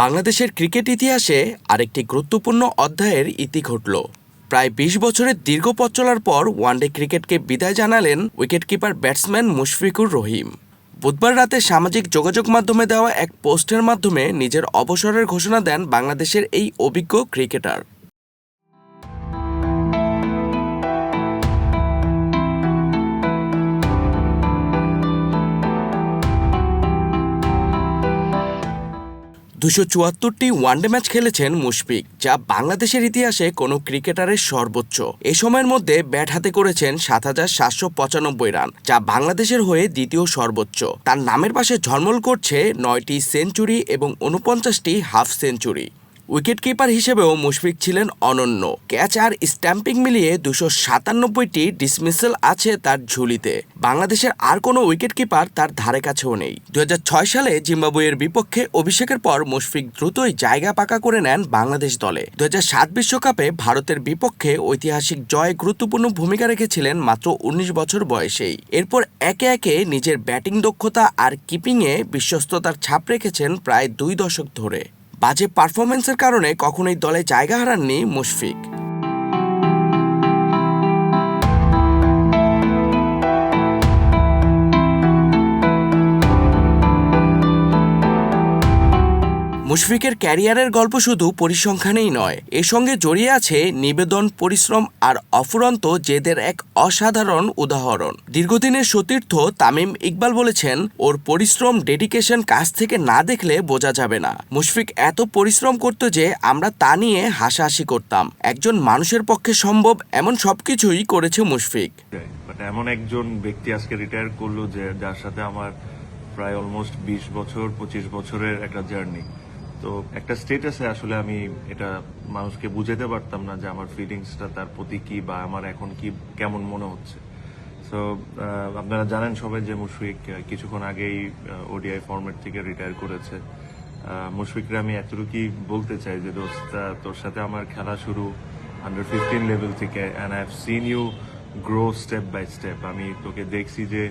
বাংলাদেশের ক্রিকেট ইতিহাসে আরেকটি গুরুত্বপূর্ণ অধ্যায়ের ইতি ঘটল। প্রায় বিশ বছরের দীর্ঘ পথ চলার পর ওয়ানডে ক্রিকেটকে বিদায় জানালেন উইকেটকিপার ব্যাটসম্যান মুশফিকুর রহিম। বুধবার রাতে সামাজিক যোগাযোগ মাধ্যমে দেওয়া এক পোস্টের মাধ্যমে নিজের অবসরের ঘোষণা দেন বাংলাদেশের এই অভিজ্ঞ ক্রিকেটার। দুশো চুয়াত্তরটি ওয়ানডে ম্যাচ খেলেছেন মুশফিক, যা বাংলাদেশের ইতিহাসে কোনো ক্রিকেটারের সর্বোচ্চ। এ সময়ের মধ্যে ব্যাট হাতে করেছেন সাত হাজার সাতশো পঁচানব্বই রান, যা বাংলাদেশের হয়ে দ্বিতীয় সর্বোচ্চ। তার নামের পাশে ঝলমল করছে নয়টি সেঞ্চুরি এবং উনপঞ্চাশটি হাফ সেঞ্চুরি। উইকেটকিপার হিসেবেও মুশফিক ছিলেন অনন্য। ক্যাচ আর স্ট্যাম্পিং মিলিয়ে দুশো সাতানব্বইটি ডিসমিসেল আছে তার ঝুলিতে। বাংলাদেশের আর কোনো উইকেটকিপার তার ধারে কাছেও নেই। দু হাজার ছয় সালে জিম্বাবুয়ের বিপক্ষে অভিষেকের পর মুশফিক দ্রুতই জায়গা পাকা করে নেন বাংলাদেশ দলে। দু বিশ্বকাপে ভারতের বিপক্ষে ঐতিহাসিক জয়ে গুরুত্বপূর্ণ ভূমিকা রেখেছিলেন মাত্র উনিশ বছর বয়সেই। এরপর একে একে নিজের ব্যাটিং দক্ষতা আর কিপিংয়ে বিশ্বস্ততার ছাপ রেখেছেন প্রায় দুই দশক ধরে। বাজে পারফরমেন্সের কারণে কখনোই দলে জায়গা হারাননি মুশফিক। মুশফিকের ক্যারিয়ারের গল্প শুধু পরিসংখ্যানেই নয়, এর সঙ্গে জড়িয়ে আছে নিবেদন, পরিশ্রম আর অফুরন্ত জেদের এক অসাধারণ উদাহরণ। দীর্ঘদিনের সতীর্থ তামিম ইকবাল বলেছেন, ওর পরিশ্রম, ডেডিকেশন কাছ থেকে না দেখলে বোঝা যাবে না। মুশফিক এত পরিশ্রম করতো যে আমরা তা নিয়ে হাসাহাসি করতাম। একজন মানুষের পক্ষে সম্ভব এমন সবকিছুই করেছে মুশফিক। এমন একজন ব্যক্তি আজকে রিটায়ার করল যে, যার সাথে আমার প্রায় অলমোস্ট বিশ বছর, পঁচিশ বছরের একটা জার্নি তো একটা স্টেটাসে আসলে আমি এটা মানুষকে বুঝাতে পারতাম না যে আমার ফিলিংসটা তার প্রতি কি বা আমার এখন কি, কেমন মনে হচ্ছে। সো আপনারা জানেন সবাই যে মুশফিক কিছুক্ষণ আগেই ওডিআই ফরম্যাট থেকে রিটায়ার করেছে। মুশফিকরা আমি এতটুকুই বলতে চাই যে, দোস্ত, তোর সাথে আমার খেলা শুরু আন্ডার ফিফটিন লেভেল থেকে and I have seen you grow step by step আমি তোকে দেখছি যে,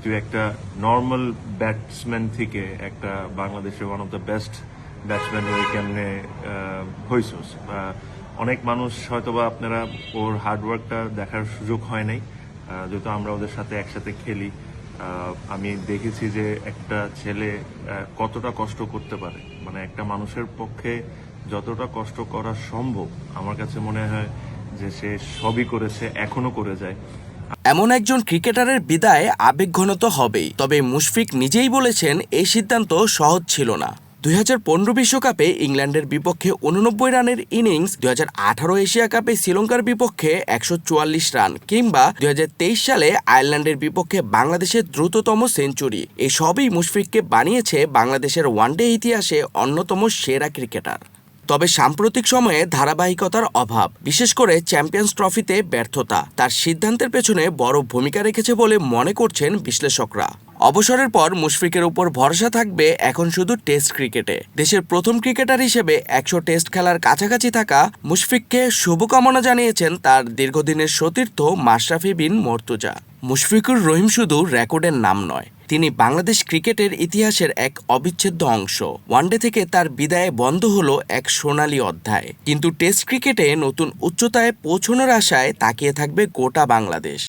তুই একটা নর্মাল ব্যাটসম্যান থেকে একটা বাংলাদেশের one of the best batsman হয়ে কেমনে হয়েছিস অনেক মানুষ হয়তোবা আপনারা ওর হার্ডওয়ার্কটা দেখার সুযোগ হয় নাই। যেহেতু আমরা ওদের সাথে একসাথে খেলি আমি দেখেছি যে একটা ছেলে কতটা কষ্ট করতে পারে। মানে একটা মানুষের পক্ষে যতটা কষ্ট করা সম্ভব, আমার কাছে মনে হয় যে সে সবই করেছে, এখনও করে যায়। এমন একজন ক্রিকেটারের বিদায় আবেগঘন তো হবেই, তবে মুশফিক নিজেই বলেছেন, এই সিদ্ধান্ত সহজ ছিল না। দুই হাজার পনেরো বিশ্বকাপে ইংল্যান্ডের বিপক্ষে উননব্বই রানের ইনিংস, দুই হাজার আঠারো এশিয়া কাপে শ্রীলঙ্কার বিপক্ষে একশো চুয়াল্লিশ রান কিংবা দুই তেইশ সালে আয়ারল্যান্ডের বিপক্ষে বাংলাদেশের দ্রুততম সেঞ্চুরি। এসবই মুশফিককে বানিয়েছে বাংলাদেশের ওয়ানডে ইতিহাসে অন্যতম সেরা ক্রিকেটার। তবে সাম্প্রতিক সময়ে ধারাবাহিকতার অভাব, বিশেষ করে চ্যাম্পিয়ন্স ট্রফিতে ব্যর্থতা, তার সিদ্ধান্তের পেছনে বড় ভূমিকা রেখেছে বলে মনে করছেন বিশ্লেষকরা। অবসরের পর মুশফিকের উপর ভরসা থাকবে এখন শুধু টেস্ট ক্রিকেটে। দেশের প্রথম ক্রিকেটার হিসেবে একশো টেস্ট খেলার কাছাকাছি থাকা মুশফিককে শুভকামনা জানিয়েছেন তার দীর্ঘদিনের সতীর্থ মাশরাফি বিন মর্তুজা। মুশফিকুর রহিম শুধু রেকর্ডের নাম নয়, তিনি বাংলাদেশ ক্রিকেটের ইতিহাসের এক অবিচ্ছেদ্য অংশ। ওয়ানডে থেকে তার বিদায়ে বন্ধ হলো এক সোনালী অধ্যায়। কিন্তু টেস্ট ক্রিকেটে নতুন উচ্চতায় পৌঁছানোর আশায় তাকিয়ে থাকবে গোটা বাংলাদেশ।